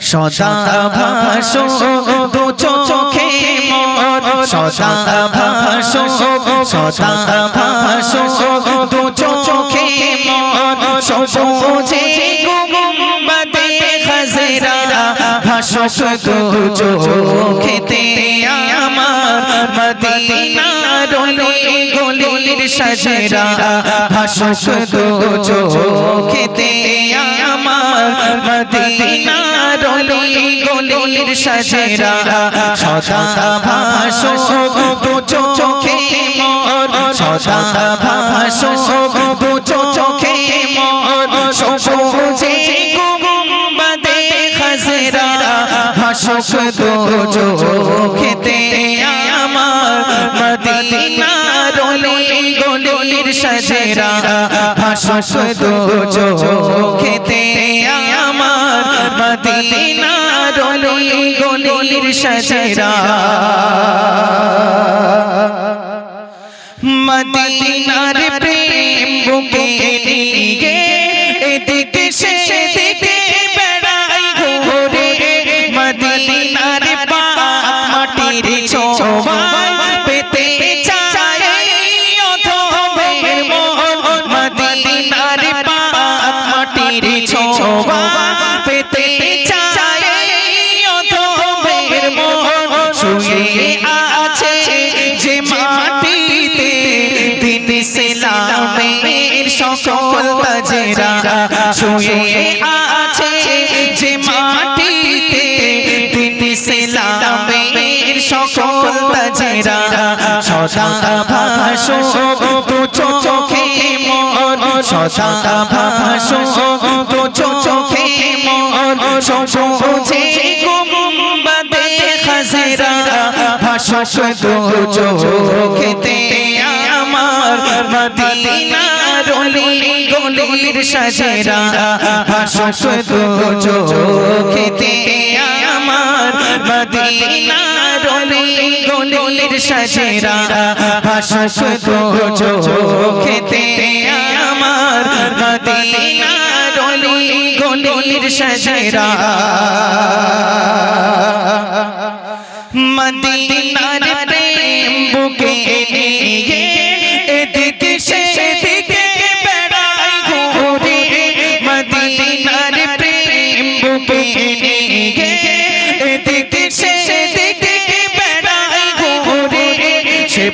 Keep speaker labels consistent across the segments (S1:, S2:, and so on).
S1: সদা ভাসো দু চোখে মোর সদা ভাসো সদা ভাসো দু চোখে মোর সবুজে গুম্বাদে খাজরা ভাসো দু চোখেতে আমার মদিনার গলির সাজরা। ভাসো দু চোখেতে আমার মদিনার গলির সাজরা। সদা ভাসো দু চোখে মোর সদা দু চোখে মোর সবুজে খাজরা ভাসো দু চোখেতে আমার মদিনার গলির সাজরা। ভাসো দু চোখেতে আমার মদিনার গলির সাজরা। মদিনার শুয়ে আছে যে মাটিতে দিন ইসলামের সকল তাজেরা সদা ভাসো দু চোখে মোর সদা ভাসো দু চোখে মোর সবুজে গুম্বাদে খাজরা ভাসো দু চোখেতে আমার মদিনার গলির সাজরা ভাসো দু চোখেতে আমার। মদিনার গলির সাজরা ভাসো দু চোখেতে আমার। মদিনার গলির সাজরা। মদিনার প্রেম বুকে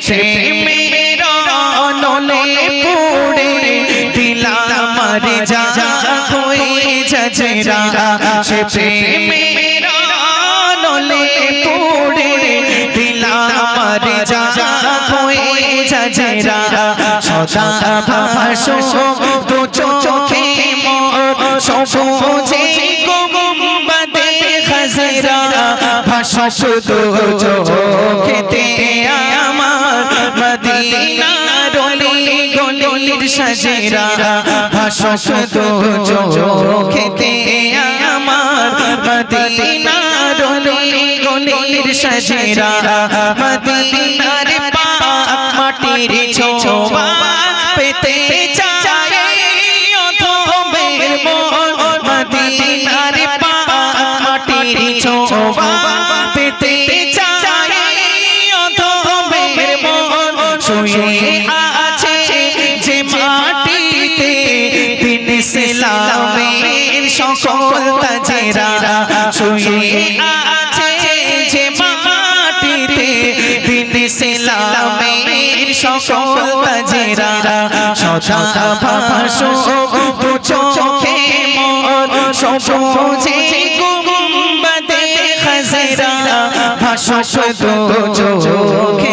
S1: সে প্রেমের দিলাম আমার যা হয়ে যাজরা সে প্রেমের দিলাম আমার যা হয়ে যাজরা সদা ভাসো দু চোখে সবুজে গুম্বাদে খাজরা চোখেতে আমার মদিনার গলির সাজরা ভাসো দু চোখেতে আমার। মদিনার গলির সাজরা, মদিনার পাক মাটির ছোঁয়া পেতে চাই অধমের মন। মদিনার পাক মাটির ছোঁয়া শুয়ে আছে যে মাটিতে দিন ইসলামের সকল তাজেরা শুয়ে আছে যে মাটিতে দিন ইসলামের সকল তাজেরা সদা ভাসো দু চোখে মোর সবুজে গুম্বাদে খাজরা ভাসো দু চোখেতে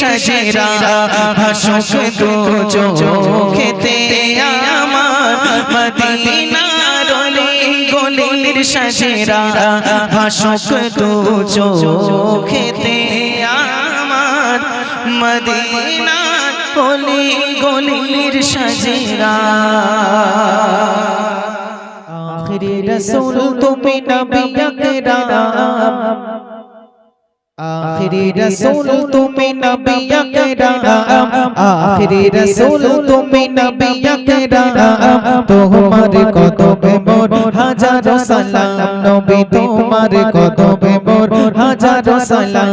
S1: সাজরা ভাসো দু চোখেতে আমার মদিনার গলির সাজরা ভাসো দু চোখেতে আমার মদিনার গলি গলির সাজরা।
S2: আখিরি রসুল তুমি নবী আকরাম।
S1: আখিরি রসুল তুমি নবী আকরাম আখিরি রসুল তুমি নবী আকরাম তোমার কদমে মোর হাজারো সালাম। নবী তোমার কদমে মোর হাজারো সালাম।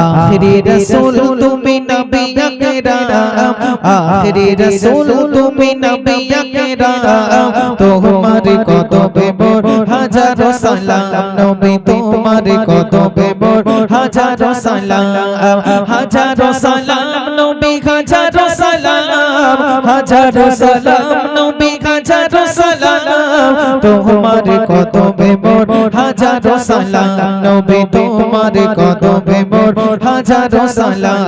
S1: আখিরি রসুল তুমি নবী আকরাম আখিরি রসুল তুমি নবী আকরাম তোমার কদমে মোর হাজারো সালাম। নবী তোমার কদমে হাজারো সালাম হাজারো সালাম, নবী হাজারো সালাম হাজারো সালাম, নবী হাজারো সালাম, তোমার কদমে মোর হাজারো সালাম, নবী তোমার কদমে মোর হাজারো সালাম।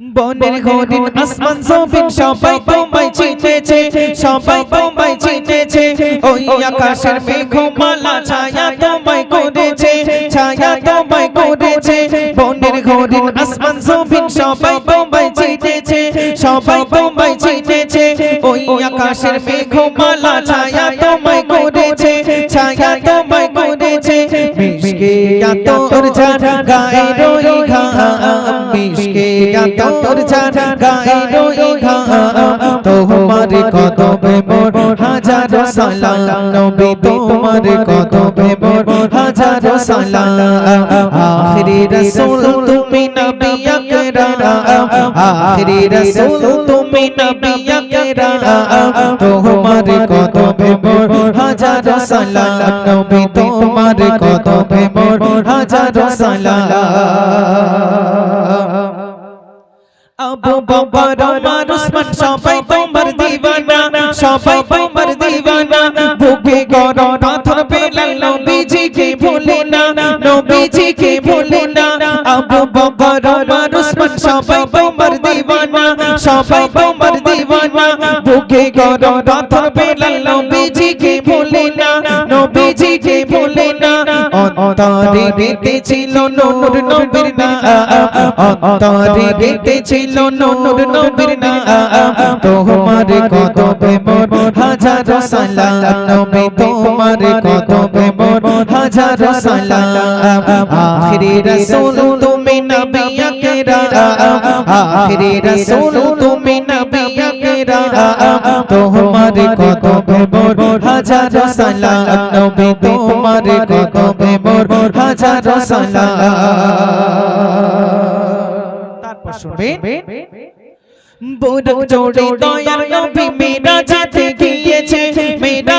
S1: বনের হরিণ, আসমান, জমিন, সবাই তোমায় চিনেছে, সবাই তোমায় চিনেছে, ওই আকাশের মেঘমালা ছায়া তোমায় ছায়া তোমায় করেছে বনের হরিণ আসমান জমিন সবাই তোমায় চিনেছে সবাই তোমায় চিনেছে ওই আকাশের মেঘমালা ছায়া তোমায় করেছে ছায়া তোমায় করেছে মিশকে তোর ঝাড়, গায়ে রই ঘাম, মিশকে তোর ঝাড়, গায়ে রই ঘাম, তোমার কদমে মোর হাজার সালাম, নবী তোমার হাজার সালাম। আখরি রাসূল তুমি নবী আকরাম আখরি রাসূল তুমি নবী আকরাম তোমার কদমে মোর হাজার সালাম। নবী তোমার কদমে মোর হাজার সালাম। আবু বকর, ওমর উসমান সবাই তোমার দিওয়ানা সবাই তোমার দিওয়ানা বুকে গরম ভুলে না, নবীজিকে ভুলে না। আবু বকর ওমর উসমান সবাই তোমার দিওয়ানা, সবাই তোমার দিওয়ানা। বুকে গরম পাথর পেলাল নবীজিকে ভুলে না, নবীজিকে ভুলে না। অন্তরে বেঁধে ছিল নূর, নবীর নাম অন্তরে বেঁধে ছিল নূর, নবীর নাম তোমার কদমে মোর হাজার তোমার মোর হাজার সালাম। আখিরি রাসূল তুমি নবী আকরাম আখিরি রাসূল তুমি নবী আকরাম তোমার কদমে মোর হাজার সালাম। নবী তোমার কদমে মোর হাজার সালাম। তারপর শুনবেন। বুড়ো জোড়ে দয়ার নবী মেরা যেতে গিয়েছে। মেরা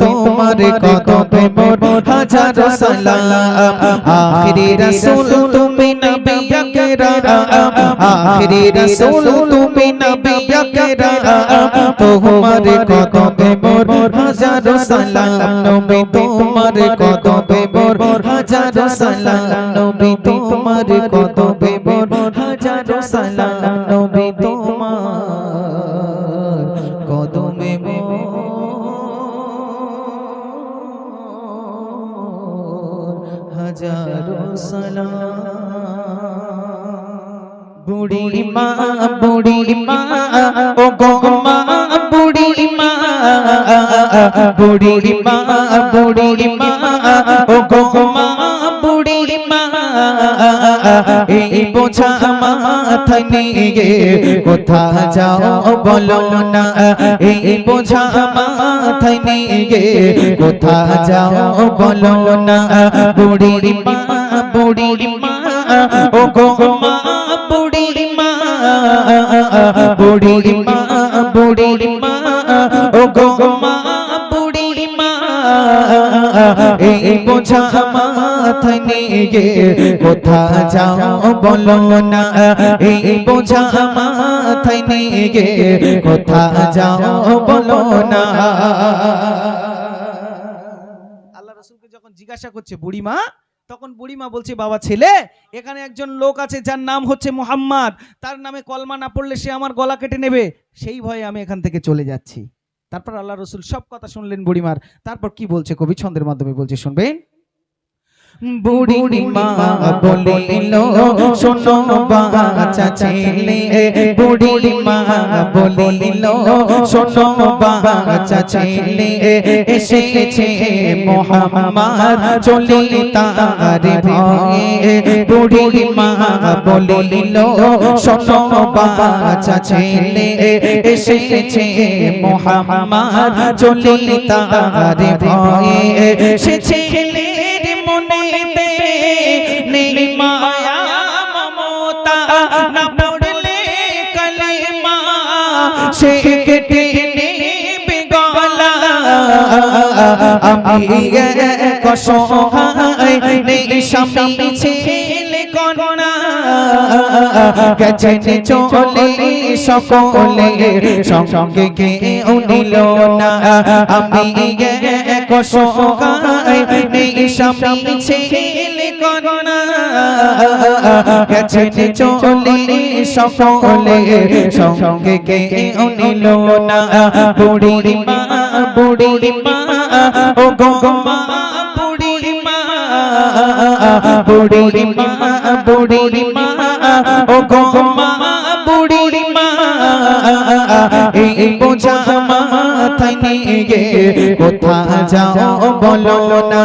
S1: তোমার কদমে মোর হাজার সালাম। আখিরি রাসূল তুমি নবী আকরাম আখিরি রাসূল তুমি নবী আকরাম তোমার কদমে মোর হাজার সালাম। নবী তোমার কদমে মোর হাজার সালাম। নবী তোমার কদমে মোর হাজার সালাম। বুড়ি মা বুড়ি মা ও গো মা বুড়ি মা বুড়ি মা বুড়ি মা ও গো মা বুড়ি মা এই বোঝা মাথায় নিয়ে কোথা যাও বলো না। এই বোঝা মাথায় নিয়ে কোথা যাও বলো না। বুড়ি মা বুড়ি মা বুড়ি মা বুড়ি মা ও গো মা বুড়ি মা এই বোঝা মাথায় নিয়ে কোথা যাও বলো না। এই বোঝা মাথায় নিয়ে কোথা যাও বলো না। আল্লাহ রাসূলকে জিজ্ঞাসা করছে, বুড়িমা তখন বুড়িমা বলছে, বাবা ছেলে, এখানে একজন লোক আছে যার নাম হচ্ছে মোহাম্মদ। তার নামে কলমা না পড়লে সে আমার গলা কেটে নেবে। সেই ভয়ে আমি এখান থেকে চলে যাচ্ছি। তারপর আল্লাহ রসুল সব কথা শুনলেন বুড়িমার। তারপর কি বলছে কবি? ছন্দের মাধ্যমে বলছে, শুনবেন? বুড়িমা বলিল শোনো বাচ্চা ছেলে। বুড়িমা বলিল শোনো বাচ্চা ছেলে। এসেছে মোহাম্মদ চলে তার ভয়ে। বুড়িমা বলিল শোনো বাচ্চা ছেলে। এসেছে মোহাম্মদ চলে তার ভয়ে। সে ছেলের না পড়লে কলেমা সে কেটে নেবে গলা আমি কসহায় নেই স্বামী ছেলে কন্যা গেছেন চলে সকলে সঙ্গে কেউ নিল না আমি কসহায় নেই স্বামী ছেলে গেছেন চলে সকলে, সঙ্গে কে নিল না বুড়ি মা বুড়ি মা ও গো মা বুড়ি মা বুড়ি মা বুড়ি মা ও গো মা বুড়ি মা এই বোঝা মাথায় নিয়ে কোথা যাও বলো না।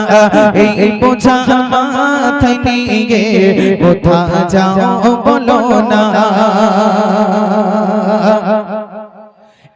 S1: এই বোঝা মাথায় নিয়ে কোথা যাও বলো না।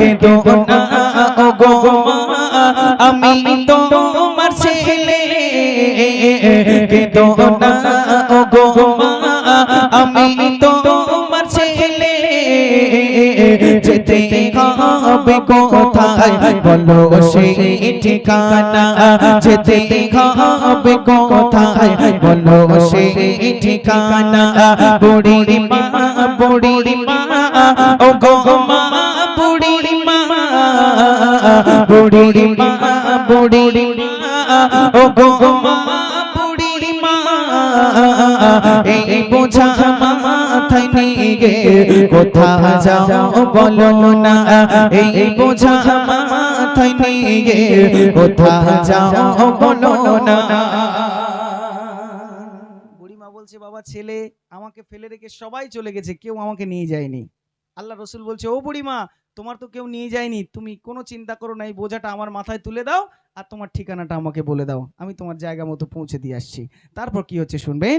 S1: কিন্তু না গো তোমার ছেলে। কিন্তু না গো আমি তোমার ছেলে। যেতে হবে কোথায় বলো সেই ঠিকানা? যেতে হবে কোথায় বলো সেই ঠিকানা? বুড়ি মা বুড়ি মা ও গো মা বুড়ি মা বুড়ি ও গো বুড়ি মা এই বোঝা কোথা যাও বলো না, এই বোঝা কোথা যাও বলো না। বাবা, ছেলে আমাকে ফেলে রেখে সবাই চলে গেছে, কেউ আমাকে নিয়ে যায়নি। আল্লাহ রসুল বলছে, ও বুড়িমা তোমার তো কেউ নিয়ে যায়নি, তুমি কোনো চিন্তা করো না, এই বোঝাটা আমার মাথায় তুলে দাও আর তোমার ঠিকানাটা আমাকে বলে দাও, আমি তোমার জায়গা মতো পৌঁছে দিয়ে আসছি। তারপর কি হচ্ছে শুনবেন?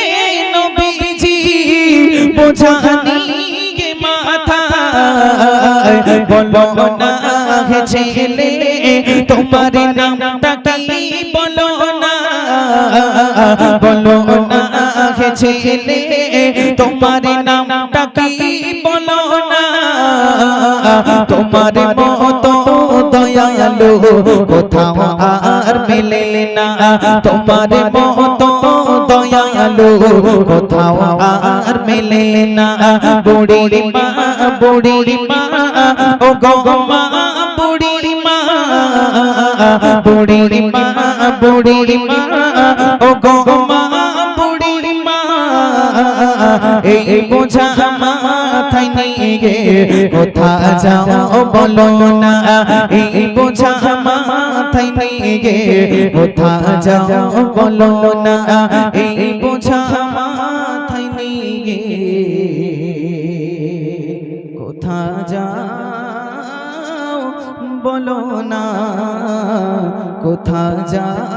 S1: গে মাথা বলো না ছেলে, তোমার নামটা কি বলো না? বলো না ছেলে, তোমার নামটা কি বলো না? তোমার মতো দয়ালু কোথাও আর মেলে না। তোমার মতো দয়ালু কোথাও আর মেলে না। বুড়ি মা বুড়ি মা, ও গো মা, বুড়ি মা। বুড়ি মা বুড়ি মা, ও গো মা, বুড়ি মা।
S2: এই বোঝা মাথায় কোথা যাও বলো না। এই বোঝা মাথায় নিয়ে গে, কোথা যাও বলো না। এই যাও বলো না কোথা যাও